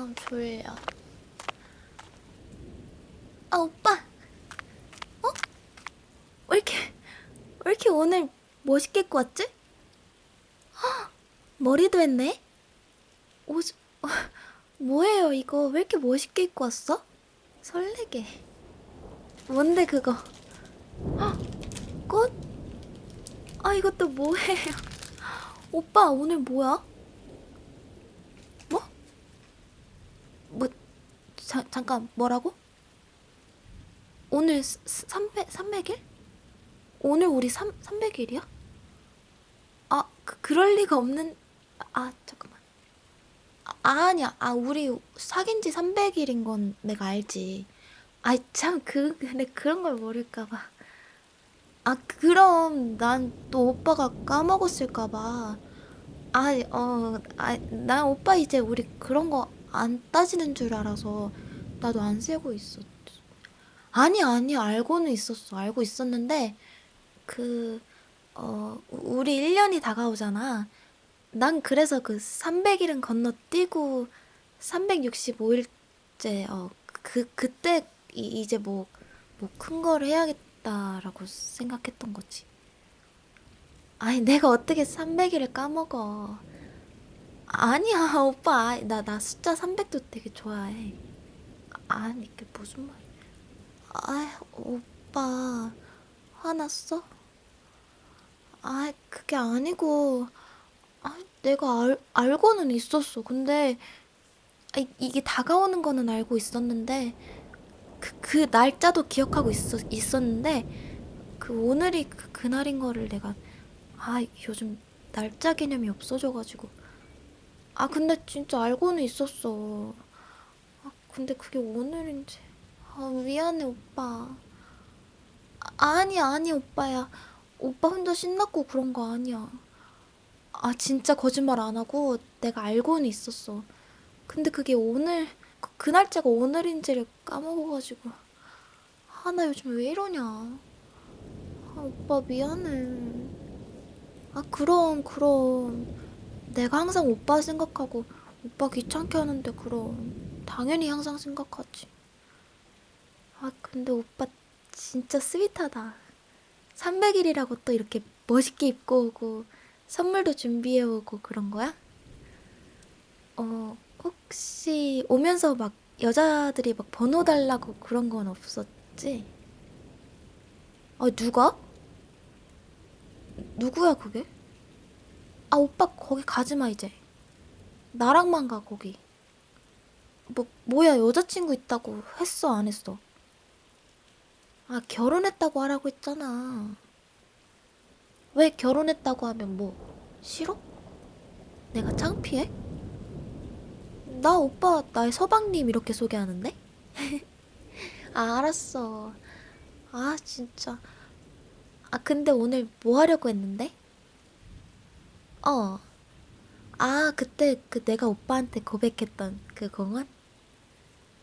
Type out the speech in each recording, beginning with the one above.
아, 졸려. 아, 오빠. 어? 왜 이렇게, 왜 이렇게 오늘 멋있게 입고 왔지? 헉, 머리도 했네? 옷, 어, 뭐예요, 이거? 왜 이렇게 멋있게 입고 왔어? 설레게. 뭔데, 그거? 헉, 꽃? 아, 이것도 뭐예요? 오빠, 오늘 뭐야? 뭐? 뭐, 자, 잠깐, 뭐라고? 오늘 300, 300일? 오늘 우리 3, 300일이야? 아, 그, 그럴 리가 없는, 아, 잠깐만. 아, 아니야. 아, 우리 사귄 지 300일인 건 내가 알지. 아, 참, 그, 근데 그런 걸 모를까봐. 아, 그럼 난 또 오빠가 까먹었을까봐. 아, 어, 아, 난 오빠 이제 우리 그런 거 안 따지는 줄 알아서 나도 안 세고 있었지. 아니, 아니, 알고는 있었어. 알고 있었는데, 그, 어, 우리 1년이 다가오잖아. 난 그래서 그 300일은 건너뛰고 365일째, 어, 그, 그때 이, 이제 뭐, 뭐큰 거를 해야겠다라고 생각했던 거지. 아니, 내가 어떻게 300일을 까먹어. 아니야, 오빠. 나, 나 숫자 300도 되게 좋아해. 아니, 이게 무슨 말이야. 아, 오빠. 화났어? 아, 그게 아니고. 아, 내가 알, 알고는 있었어. 근데, 아, 이- 이게 다가오는 거는 알고 있었는데, 그, 그 날짜도 기억하고 있었, 있었는데, 그 오늘이 그, 그날인 거를 내가, 아, 요즘 날짜 개념이 없어져가지고. 아, 근데 진짜 알고는 있었어. 아, 근데 그게 오늘인지. 아, 미안해, 오빠. 아, 아니, 아니, 오빠야. 오빠 혼자 신났고 그런 거 아니야. 아, 진짜 거짓말 안 하고 내가 알고는 있었어. 근데 그게 오늘, 그, 그 날짜가 오늘인지를 까먹어가지고. 아, 나 요즘 왜 이러냐. 아, 오빠 미안해. 아, 그럼, 그럼. 내가 항상 오빠 생각하고 오빠 귀찮게 하는데 그럼 당연히 항상 생각하지. 아, 근데 오빠 진짜 스윗하다. 300일이라고 또 이렇게 멋있게 입고 오고 선물도 준비해 오고 그런 거야? 어, 혹시 오면서 막 여자들이 막 번호 달라고 그런 건 없었지? 아, 누가? 누구야, 그게? 아, 오빠 거기 가지 마, 이제. 나랑만 가, 거기. 뭐, 뭐야, 여자친구 있다고 했어, 안 했어? 아, 결혼했다고 하라고 했잖아. 왜 결혼했다고 하면 뭐, 싫어? 내가 창피해? 나 오빠, 나의 서방님 이렇게 소개하는데? 아, 알았어. 아, 진짜. 아, 근데 오늘 뭐 하려고 했는데? 어. 아, 그때 그 내가 오빠한테 고백했던 그 공원?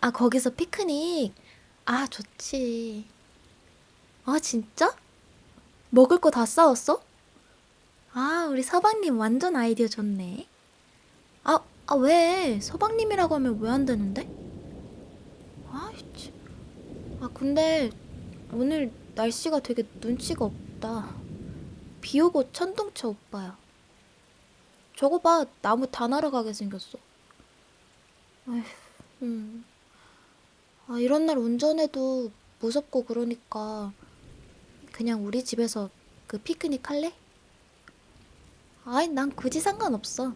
아, 거기서 피크닉. 아, 좋지. 아, 진짜? 먹을 거 다 싸웠어? 아, 우리 서방님 완전 아이디어 좋네. 아, 아, 왜? 서방님이라고 하면 왜 안 되는데? 아이치. 아, 근데 오늘 날씨가 되게 눈치가 없다. 비 오고 천둥쳐 오빠야. 저거 봐, 나무 다 날아가게 생겼어. 아휴, 음. 아, 이런 날 운전해도 무섭고 그러니까 그냥 우리 집에서 그 피크닉 할래? 아이, 난 굳이 상관없어.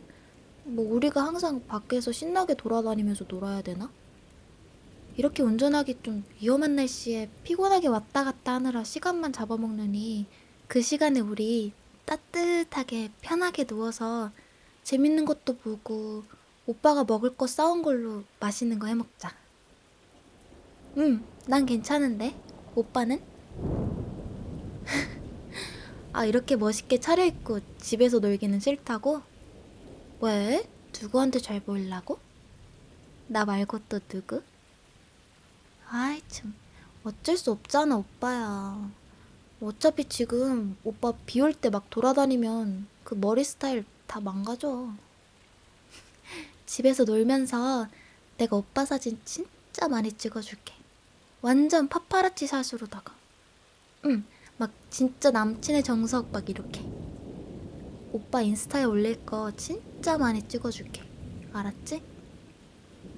뭐 우리가 항상 밖에서 신나게 돌아다니면서 놀아야 되나? 이렇게 운전하기 좀 위험한 날씨에 피곤하게 왔다 갔다 하느라 시간만 잡아먹느니 그 시간에 우리 따뜻하게 편하게 누워서 재밌는 것도 보고 오빠가 먹을 거 싸운 걸로 맛있는 거 해먹자. 응, 난 괜찮은데. 오빠는? 아, 이렇게 멋있게 차려입고 집에서 놀기는 싫다고? 왜? 누구한테 잘 보이려고? 나 말고 또 누구? 아이, 참. 어쩔 수 없잖아, 오빠야. 어차피 지금 오빠 비 올 때 막 돌아다니면 그 머리 스타일 다 망가져. 집에서 놀면서 내가 오빠 사진 진짜 많이 찍어줄게. 완전 파파라치 샷으로다가. 응, 막 진짜 남친의 정석 막 이렇게. 오빠 인스타에 올릴 거 진짜 많이 찍어줄게. 알았지?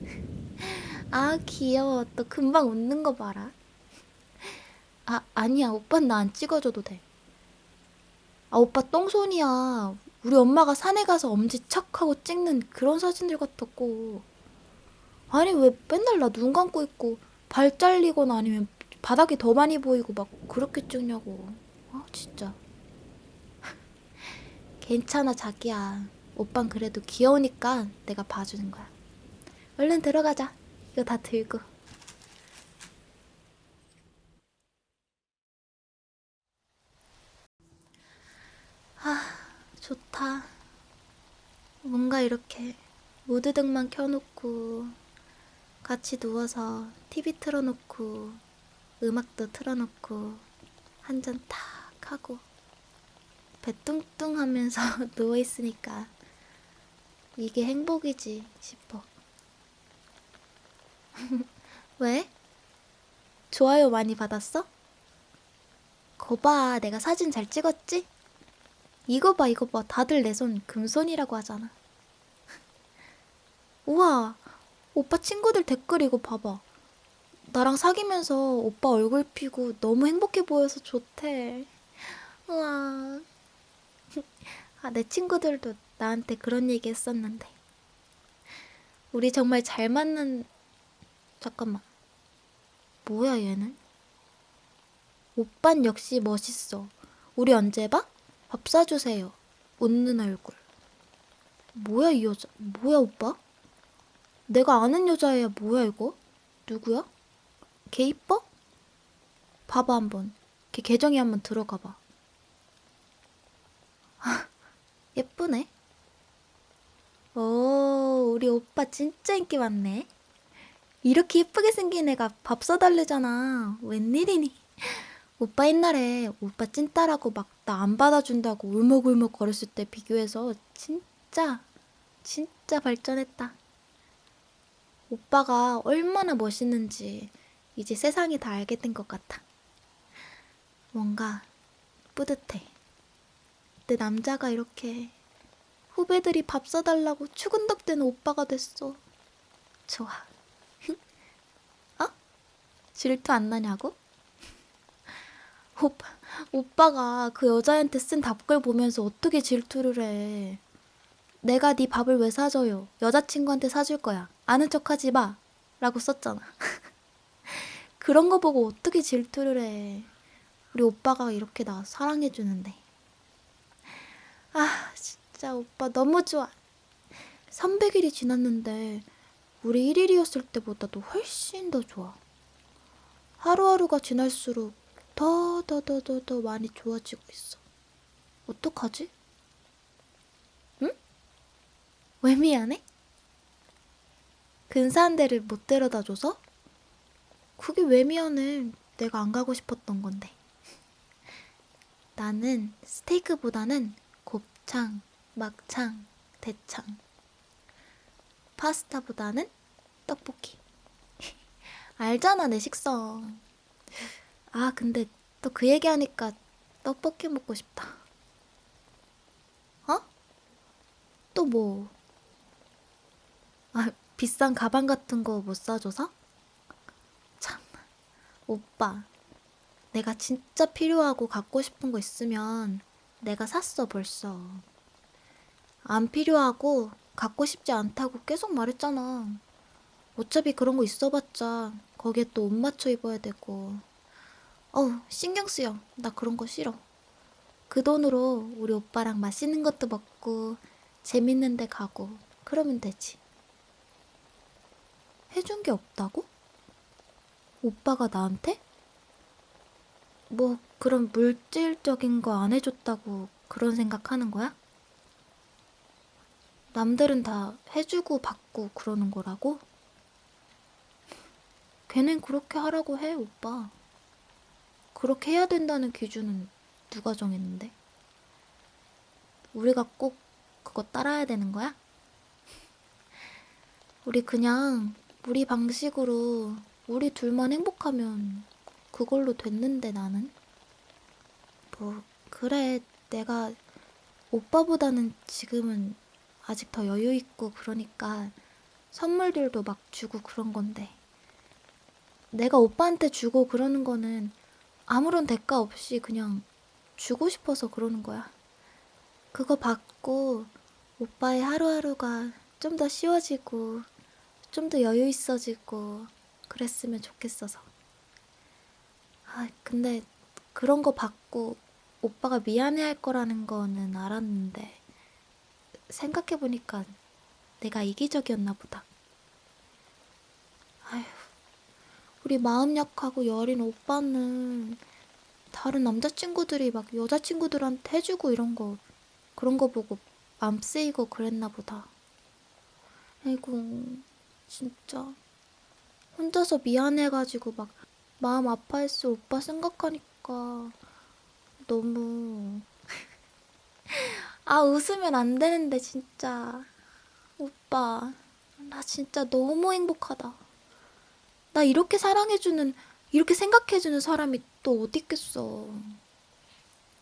아, 귀여워. 또 금방 웃는 거 봐라. 아, 아니야. 오빠는 나안 찍어줘도 돼. 아, 오빠 똥손이야. 우리 엄마가 산에 가서 엄지척 하고 찍는 그런 사진들 같았고. 아니, 왜 맨날 나 눈 감고 있고 발 잘리거나 아니면 바닥이 더 많이 보이고 막 그렇게 찍냐고. 아, 진짜. 괜찮아, 자기야. 오빤 그래도 귀여우니까 내가 봐주는 거야. 얼른 들어가자. 이거 다 들고. 아, 좋다. 뭔가 이렇게 무드등만 켜놓고 같이 누워서 TV 틀어놓고 음악도 틀어놓고 한 잔 탁 하고 배 뚱뚱 하면서 누워있으니까 이게 행복이지 싶어. 왜? 좋아요 많이 받았어? 거봐, 내가 사진 잘 찍었지? 이거 봐, 이거 봐. 다들 내 손 금손이라고 하잖아. 우와, 오빠 친구들 댓글 이거 봐봐. 나랑 사귀면서 오빠 얼굴 피고 너무 행복해 보여서 좋대. 우와. 아, 내 친구들도 나한테 그런 얘기 했었는데. 우리 정말 잘 맞는, 잠깐만. 뭐야, 얘는? 오빤 역시 멋있어. 우리 언제 봐? 밥 사주세요. 웃는 얼굴. 뭐야, 이 여자. 뭐야, 오빠? 내가 아는 여자애야. 뭐야, 이거? 누구야? 걔 이뻐? 봐봐, 한번. 걔 계정에 한번 들어가봐. 아, 예쁘네. 오, 우리 오빠 진짜 인기 많네. 이렇게 예쁘게 생긴 애가 밥 사달래잖아. 웬일이니? 오빠 옛날에 오빠 찐따라고 막 나 안 받아준다고 울먹울먹 거렸을 때 비교해서 진짜 진짜 발전했다. 오빠가 얼마나 멋있는지 이제 세상이 다 알게 된 것 같아. 뭔가 뿌듯해. 내 남자가 이렇게 후배들이 밥 사달라고 추근덕대는 오빠가 됐어. 좋아. 어? 질투 안 나냐고? 오빠, 오빠가 그 여자한테 쓴 답글 보면서 어떻게 질투를 해. 내가 네 밥을 왜 사줘요? 여자친구한테 사줄 거야. 아는 척 하지 마. 라고 썼잖아. 그런 거 보고 어떻게 질투를 해. 우리 오빠가 이렇게 나 사랑해주는데. 아, 진짜 오빠 너무 좋아. 300일이 지났는데 우리 1일이었을 때보다도 훨씬 더 좋아. 하루하루가 지날수록 더, 더, 더, 더, 더 많이 좋아지고 있어. 어떡하지? 응? 왜 미안해? 근사한 데를 못 데려다 줘서? 그게 왜 미안해? 내가 안 가고 싶었던 건데. 나는 스테이크보다는 곱창, 막창, 대창. 파스타보다는 떡볶이. 알잖아, 내 식성. 아, 근데 또 그 얘기하니까 떡볶이 먹고 싶다. 어? 또 뭐? 아, 비싼 가방 같은 거 못 사줘서? 참, 오빠. 내가 진짜 필요하고 갖고 싶은 거 있으면 내가 샀어, 벌써. 안 필요하고 갖고 싶지 않다고 계속 말했잖아. 어차피 그런 거 있어봤자 거기에 또 옷 맞춰 입어야 되고. 어우, 신경 쓰여. 나 그런 거 싫어. 그 돈으로 우리 오빠랑 맛있는 것도 먹고 재밌는 데 가고 그러면 되지. 해준 게 없다고? 오빠가 나한테? 뭐 그런 물질적인 거 안 해줬다고 그런 생각하는 거야? 남들은 다 해주고 받고 그러는 거라고? 걔는 그렇게 하라고 해, 오빠. 그렇게 해야 된다는 기준은 누가 정했는데? 우리가 꼭 그거 따라야 되는 거야? 우리 그냥 우리 방식으로 우리 둘만 행복하면 그걸로 됐는데 나는 뭐 그래 내가 오빠보다는 지금은 아직 더 여유 있고 그러니까 선물들도 막 주고 그런 건데 내가 오빠한테 주고 그러는 거는 아무런 대가 없이 그냥 주고 싶어서 그러는 거야. 그거 받고 오빠의 하루하루가 좀 더 쉬워지고 좀 더 여유 있어지고 그랬으면 좋겠어서. 아, 근데 그런 거 받고 오빠가 미안해 할 거라는 거는 알았는데 생각해 보니까 내가 이기적이었나 보다. 아휴, 우리 마음 약하고 여린 오빠는 다른 남자친구들이 막 여자친구들한테 해주고 이런 거 그런 거 보고 맘 쓰이고 그랬나 보다. 아이고, 진짜. 혼자서 미안해가지고 막 마음 아파했어. 오빠 생각하니까 너무. 아, 웃으면 안 되는데, 진짜. 오빠, 나 진짜 너무 행복하다. 나 이렇게 사랑해주는, 이렇게 생각해주는 사람이 또 어디 있겠어.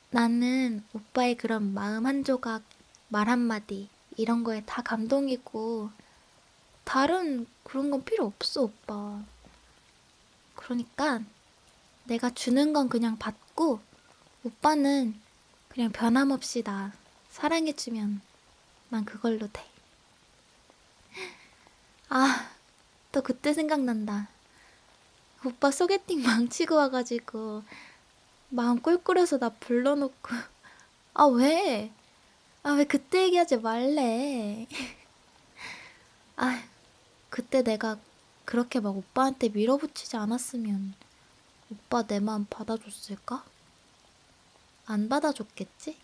나는 오빠의 그런 마음 한 조각, 말 한마디, 이런 거에 다 감동이고, 다른 그런 건 필요 없어, 오빠. 그러니까 내가 주는 건 그냥 받고, 오빠는 그냥 변함없이 나 사랑해주면 난 그걸로 돼. 아, 또 그때 생각난다. 오빠 소개팅 망치고 와가지고, 마음 꿀꿀해서 나 불러놓고, 아, 왜? 아, 왜 그때 얘기하지 말래? 아, 그때 내가 그렇게 막 오빠한테 밀어붙이지 않았으면 오빠 내 마음 받아줬을까? 안 받아줬겠지?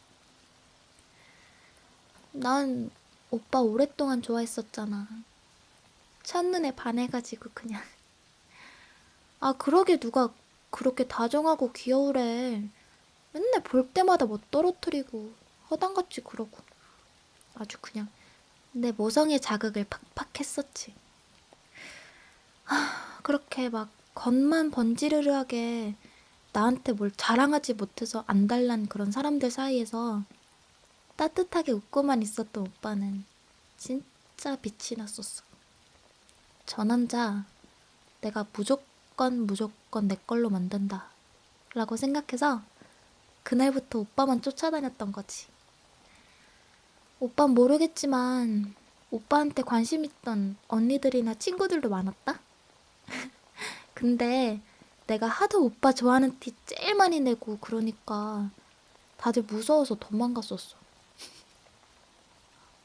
난 오빠 오랫동안 좋아했었잖아. 첫눈에 반해가지고 그냥. 아, 그러게 누가 그렇게 다정하고 귀여우래. 맨날 볼 때마다 뭐 떨어뜨리고 허당같이 그러고. 아주 그냥 내 모성의 자극을 팍팍 했었지. 아, 그렇게 막 겉만 번지르르하게 나한테 뭘 자랑하지 못해서 안달난 그런 사람들 사이에서 따뜻하게 웃고만 있었던 오빠는 진짜 빛이 났었어. 저 남자 내가 무조건 무조건 내 걸로 만든다 라고 생각해서 그날부터 오빠만 쫓아다녔던 거지. 오빤 모르겠지만 오빠한테 관심 있던 언니들이나 친구들도 많았다? 근데 내가 하도 오빠 좋아하는 티 제일 많이 내고 그러니까 다들 무서워서 도망갔었어.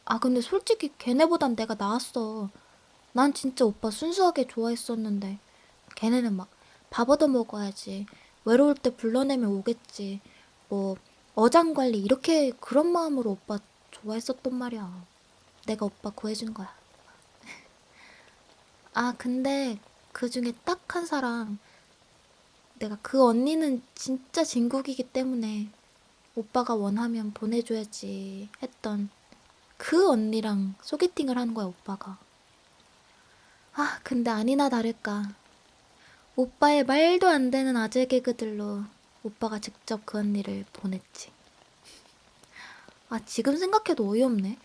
아, 근데 솔직히 걔네보단 내가 나았어. 난 진짜 오빠 순수하게 좋아했었는데 걔네는 막 밥 얻어 먹어야지. 외로울 때 불러내면 오겠지. 뭐 어장 관리 이렇게 그런 마음으로 오빠 좋아했었단 말이야. 내가 오빠 구해준 거야. 아, 근데 그 중에 딱 한 사람, 내가 그 언니는 진짜 진국이기 때문에 오빠가 원하면 보내줘야지 했던 그 언니랑 소개팅을 하는 거야, 오빠가. 아, 근데 아니나 다를까. 오빠의 말도 안 되는 아재 개그들로 오빠가 직접 그 언니를 보냈지. 아, 지금 생각해도 어이없네.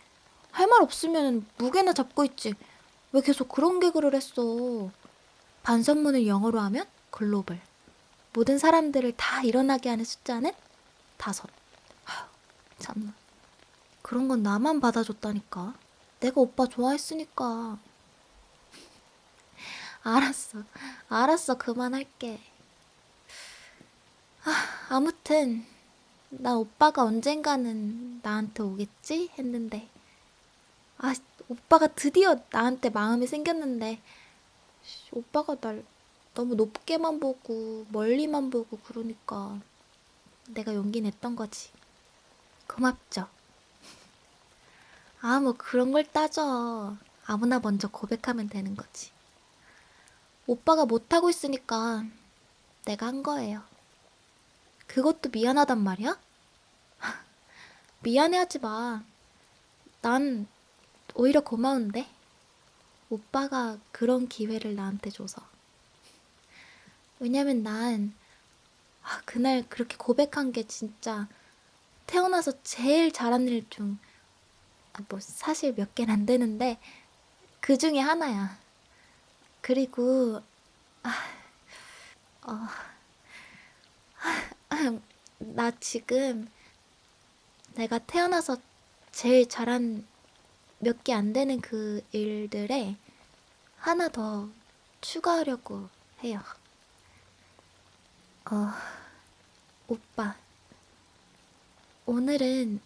할 말 없으면 무게나 잡고 있지. 왜 계속 그런 개그를 했어? 반성문을 영어로 하면 글로벌. 모든 사람들을 다 일어나게 하는 숫자는 다섯. 참나. 그런 건 나만 받아줬다니까. 내가 오빠 좋아했으니까. 알았어. 알았어. 그만할게. 아, 아무튼 나 오빠가 언젠가는 나한테 오겠지? 했는데. 아 오빠가 드디어 나한테 마음이 생겼는데. 씨, 오빠가 날 너무 높게만 보고 멀리만 보고 그러니까 내가 용기 냈던 거지. 고맙죠. 아 뭐 그런 걸 따져. 아무나 먼저 고백하면 되는 거지 오빠가 못하고 있으니까 내가 한 거예요 그것도 미안하단 말이야? 미안해하지 마. 난 오히려 고마운데. 오빠가 그런 기회를 나한테 줘서. 왜냐면 난, 아, 그날 그렇게 고백한 게 진짜 태어나서 제일 잘한 일 중, 아, 뭐, 사실 몇 개는 안 되는데, 그 중에 하나야. 그리고, 아, 어, 나 지금 내가 태어나서 제일 잘한 몇 개 안 되는 그 일들에 하나 더 추가하려고 해요. 어, 오빠. 오늘은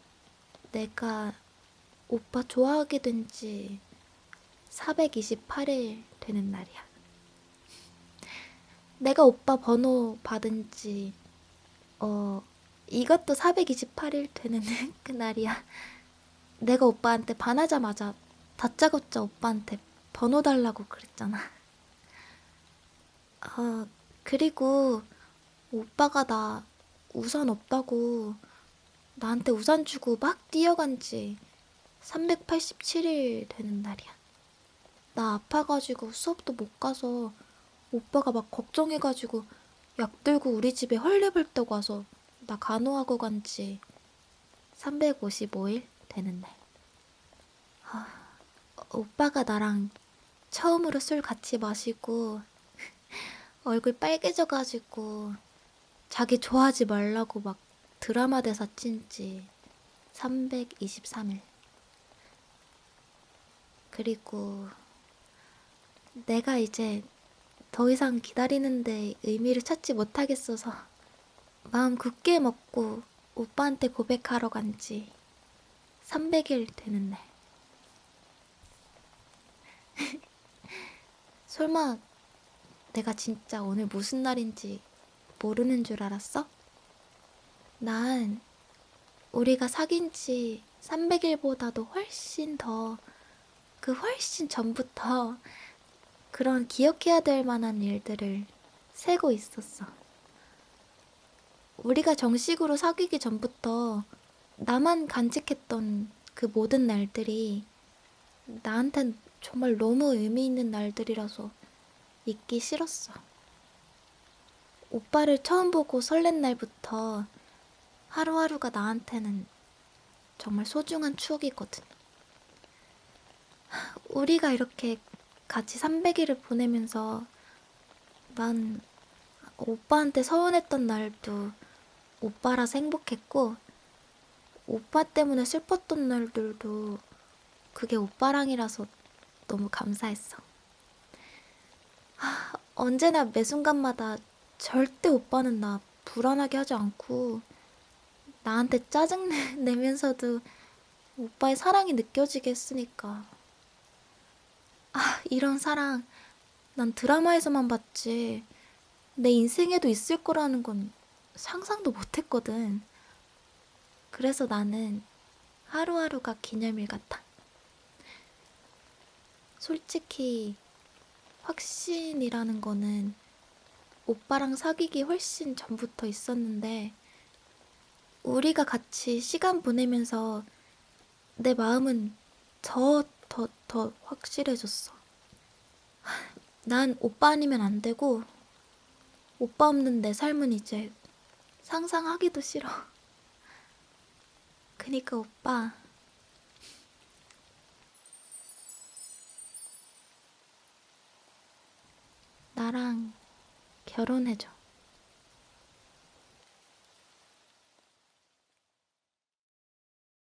내가 오빠 좋아하게 된 지 428일 되는 날이야. 내가 오빠 번호 받은 지, 어, 이것도 428일 되는 그날이야. 내가 오빠한테 반하자마자 다짜고짜 오빠한테 번호 달라고 그랬잖아. 아, 그리고 오빠가 나 우산 없다고 나한테 우산 주고 막 뛰어간 지 387일 되는 날이야. 나 아파가지고 수업도 못 가서 오빠가 막 걱정해가지고 약 들고 우리 집에 헐레벌떡 와서 나 간호하고 간 지 355일 되는 날. 아, 오빠가 나랑 처음으로 술 같이 마시고 얼굴 빨개져가지고 자기 좋아하지 말라고 막 드라마 대사 찐지 323일. 그리고 내가 이제 더 이상 기다리는데 의미를 찾지 못하겠어서 마음 굳게 먹고 오빠한테 고백하러 간 지 300일 되는 날. 설마 내가 진짜 오늘 무슨 날인지 모르는 줄 알았어? 난 우리가 사귄 지 300일보다도 훨씬 더, 그 훨씬 전부터 그런 기억해야 될 만한 일들을 세고 있었어. 우리가 정식으로 사귀기 전부터 나만 간직했던 그 모든 날들이 나한텐 정말 너무 의미 있는 날들이라서 잊기 싫었어. 오빠를 처음 보고 설렌 날부터 하루하루가 나한테는 정말 소중한 추억이거든. 우리가 이렇게 같이 300일을 보내면서 난 오빠한테 서운했던 날도 오빠라서 행복했고 오빠 때문에 슬펐던 날들도 그게 오빠랑이라서 너무 감사했어. 하, 언제나 매 순간마다 절대 오빠는 나 불안하게 하지 않고 나한테 짜증 내- 내면서도 오빠의 사랑이 느껴지게 했으니까. 아, 이런 사랑 난 드라마에서만 봤지 내 인생에도 있을 거라는 건 상상도 못 했거든. 그래서 나는 하루하루가 기념일 같아. 솔직히 확신이라는 거는 오빠랑 사귀기 훨씬 전부터 있었는데 우리가 같이 시간 보내면서 내 마음은 더, 더, 더 확실해졌어. 난 오빠 아니면 안 되고 오빠 없는 내 삶은 이제 상상하기도 싫어. 그니까 오빠 나랑 결혼해줘.